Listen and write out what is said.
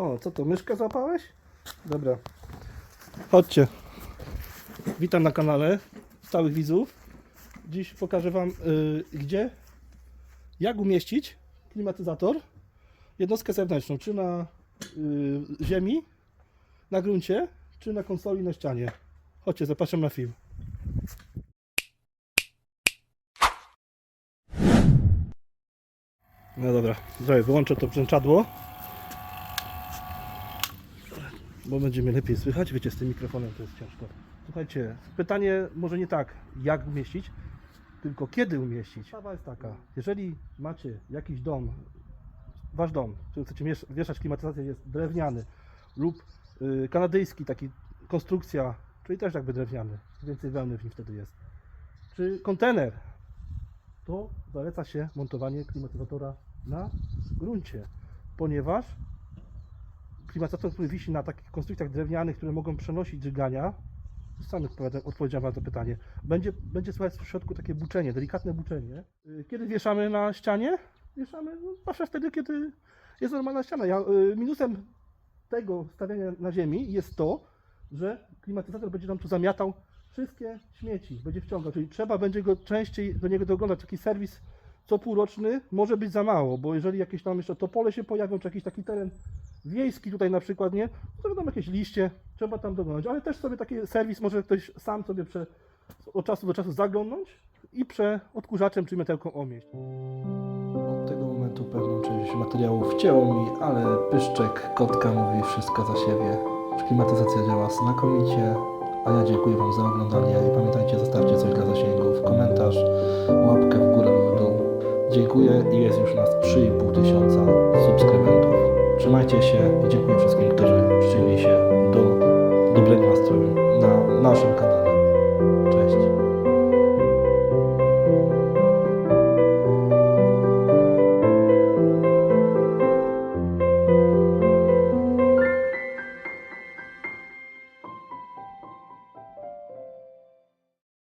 O, co to, myszkę złapałeś? Dobra. Chodźcie. Witam na kanale stałych widzów. Dziś pokażę Wam, y, gdzie, jak umieścić klimatyzator, jednostkę zewnętrzną, czy na y, ziemi, na gruncie, czy na konsoli na ścianie. Chodźcie, zapraszam na film. No dobra, Słuchaj, wyłączę to brzęczadło. Bo będzie mnie lepiej słychać. Wiecie, z tym mikrofonem to jest ciężko. Słuchajcie, pytanie może nie tak, jak umieścić, tylko kiedy umieścić. Sprawa jest taka, jeżeli macie jakiś dom, wasz dom, w chcecie wieszać klimatyzację, jest drewniany lub y, kanadyjski, taki konstrukcja, czyli też jakby drewniany, więcej wełny w nim wtedy jest, czy kontener, to zaleca się montowanie klimatyzatora na gruncie, ponieważ klimatyzator, który wisi na takich konstrukcjach drewnianych, które mogą przenosić żygania, sam odpowiedziałem na to pytanie, będzie, będzie słychać w środku takie buczenie, delikatne buczenie. Y, Kiedy wieszamy na ścianie? Wieszamy no, zawsze wtedy, kiedy jest normalna ściana. Ja, y, minusem tego stawiania na ziemi jest to, że klimatyzator będzie nam tu zamiatał wszystkie śmieci, będzie wciągał, czyli trzeba będzie go częściej do niego doglądać. Taki serwis co półroczny może być za mało, bo jeżeli jakieś tam jeszcze topole się pojawią, czy jakiś taki teren wiejski tutaj na przykład, nie, to będą jakieś liście, trzeba tam doglądać, ale też sobie taki serwis może ktoś sam sobie prze, od czasu do czasu zaglądnąć i prze odkurzaczem czy metełką omieść. Od tego momentu pewną część materiału wcięło mi, ale pyszczek kotka mówi wszystko za siebie. Klimatyzacja działa znakomicie, a ja dziękuję Wam za oglądanie i pamiętajcie, zostawcie coś dla zasięgów, komentarz, łapkę w górę lub w dół. Dziękuję i jest już nas 3,5 tysiąca subskrybentów. Trzymajcie się i dziękuję wszystkim, którzy przyczynili się do dobrego nastroju na naszym